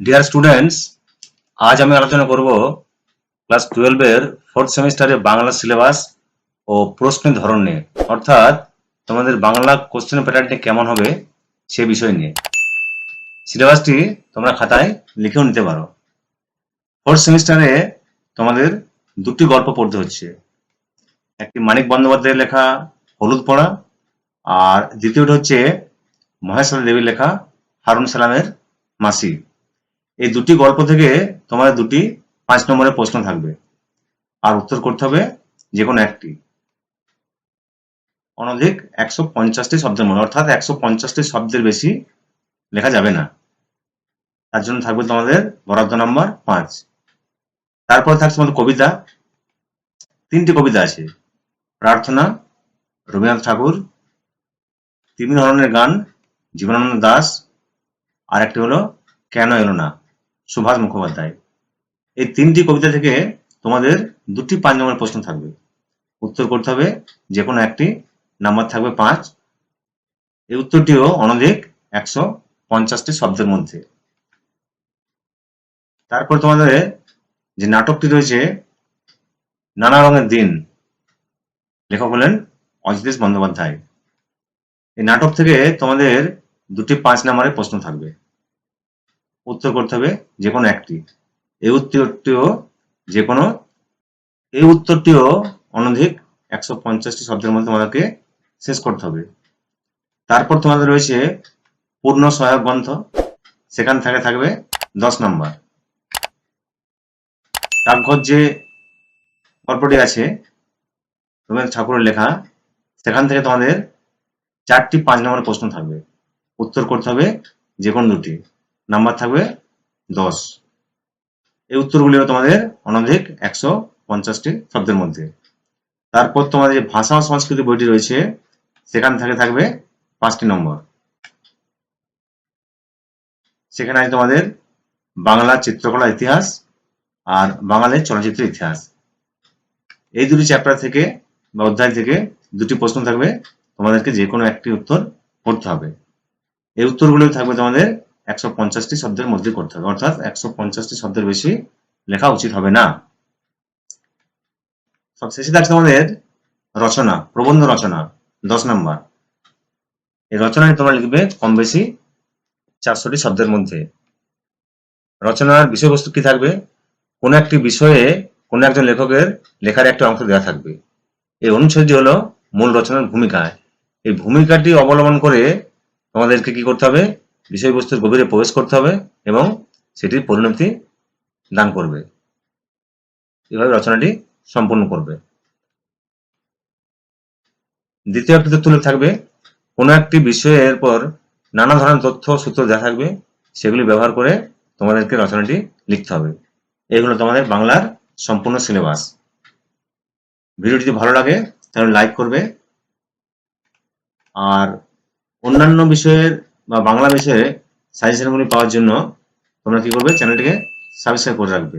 Dear students আজ আমি আলোচনা করব ক্লাস টুয়েলভের ফোর্থ সেমিস্টারে বাংলা সিলেবাস ও প্রশ্নের ধরন নিয়ে। অর্থাৎ তোমাদের বাংলা কোশ্চেন প্যাটার্নটি কেমন হবে সে বিষয় নিয়ে। সিলেবাসটি তোমরা খাতায় লিখেও নিতে পারো। ফোর্থ সেমিস্টারে তোমাদের দুটি গল্প পড়তে হচ্ছে। একটি মানিক বন্দ্যোপাধ্যায়ের লেখা হলুদ পড়া আর দ্বিতীয়টি হচ্ছে মহেশ্বরী দেবীর লেখা হারুন সালামের মাসি। এই দুটি গল্প থেকে তোমাদের দুটি পাঁচ নম্বরের প্রশ্ন থাকবে। আর উত্তর করতে হবে যে কোনো একটি। অনধিক একশো পঞ্চাশটি শব্দের মধ্যে অর্থাৎ একশো পঞ্চাশটি শব্দের বেশি লেখা যাবে না। তার জন্য থাকবে তোমাদের বরাদ্দ নাম্বার পাঁচ। তারপর থাকছে তোমাদের কবিতা। তিনটি কবিতা আছে। প্রার্থনা, রবীন্দ্রনাথ ঠাকুর তিন ধরনের গান, জীবনানন্দ দাস আর একটি হলো কেন এলো না। সুভাষ মুখোপাধ্যায়। এই তিনটি কবিতা থেকে তোমাদের দুটি পাঁচ নম্বরের প্রশ্ন থাকবে। উত্তর করতে হবে যে কোনো একটি, নাম্বার থাকবে পাঁচ। এই উত্তরটিও অনধিক একশো পঞ্চাশটি শব্দের মধ্যে। তারপর তোমাদের যে নাটকটি রয়েছে, নানা রঙের দিন, লেখক হলেন অজিতেশ বন্দ্যোপাধ্যায়। এই নাটক থেকে তোমাদের দুটি পাঁচ নম্বরের প্রশ্ন থাকবে। উত্তর করতে হবে যে কোনো একটি। এই উত্তরটিও যে কোনো এই উত্তরটিও অনধিক একশো পঞ্চাশটি শব্দের মধ্যে তোমাদেরকে শেষ করতে হবে। তারপর তোমাদের রয়েছে পূর্ণ সহায়ক গ্রন্থ। সেখান থেকে থাকবে দশ নম্বর। ডাকঘর যে গল্পটি আছে, রবীন্দ্রনাথ ঠাকুরের লেখা, সেখান থেকে তোমাদের চারটি পাঁচ নম্বরের প্রশ্ন থাকবে। উত্তর করতে হবে যে কোনো দুটি। নাম্বার থাকবে দশ। এই উত্তরগুলিও তোমাদের অনধিক একশো পঞ্চাশটি শব্দের মধ্যে। তারপর তোমাদের যে ভাষা ও সংস্কৃতি বইটি রয়েছে, সেখান থেকে থাকবে পাঁচটি নম্বর। সেখানে আছে তোমাদের বাংলা চিত্রকলা ইতিহাস আর বাঙালির চলচ্চিত্র ইতিহাস। এই দুটি চ্যাপ্টার থেকে বা অধ্যায় থেকে দুটি প্রশ্ন থাকবে, তোমাদেরকে যে কোনো একটি উত্তর করতে হবে। এই উত্তরগুলো থাকবে তোমাদের একশো পঞ্চাশটি শব্দের মধ্যে করতে হবে। অর্থাৎ একশো পঞ্চাশটি শব্দের বেশি লেখা উচিত হবে না। সব শেষে থাকছে তোমাদের রচনা, প্রবন্ধ রচনা, দশ নাম্বার। এই রচনায় তোমরা লিখবে কম বেশি চারশোটি শব্দের মধ্যে। রচনার বিষয়বস্তু কি থাকবে? কোনো একটি বিষয়ে কোনো একজন লেখকের লেখার একটি অংশ দেওয়া থাকবে। এই অনুচ্ছেদটি হলো মূল রচনার ভূমিকা। এই ভূমিকাটি অবলম্বন করে তোমাদেরকে কি করতে হবে? বিষয়বস্তুর গভীরে প্রবেশ করতে হবে এবং সেটির পরিণতি দান করবে। এভাবে রচনাটি সম্পূর্ণ করবে। দ্বিতীয় একটি উল্লেখ থাকবে, কোনো একটি বিষয়ের পর নানা ধরনের তথ্য সূত্র দেওয়া থাকবে, সেগুলি ব্যবহার করে তোমাদেরকে রচনাটি লিখতে হবে। এগুলো তোমাদের বাংলার সম্পূর্ণ সিলেবাস। ভিডিওটি যদি ভালো লাগে তাহলে লাইক করবে। আর অন্যান্য বিষয়ের বা বাংলা বিষয়ে সাজেশনগুলি পাওয়ার জন্য তোমরা কি করবে? চ্যানেলটিকে সাবস্ক্রাইব করে রাখবে।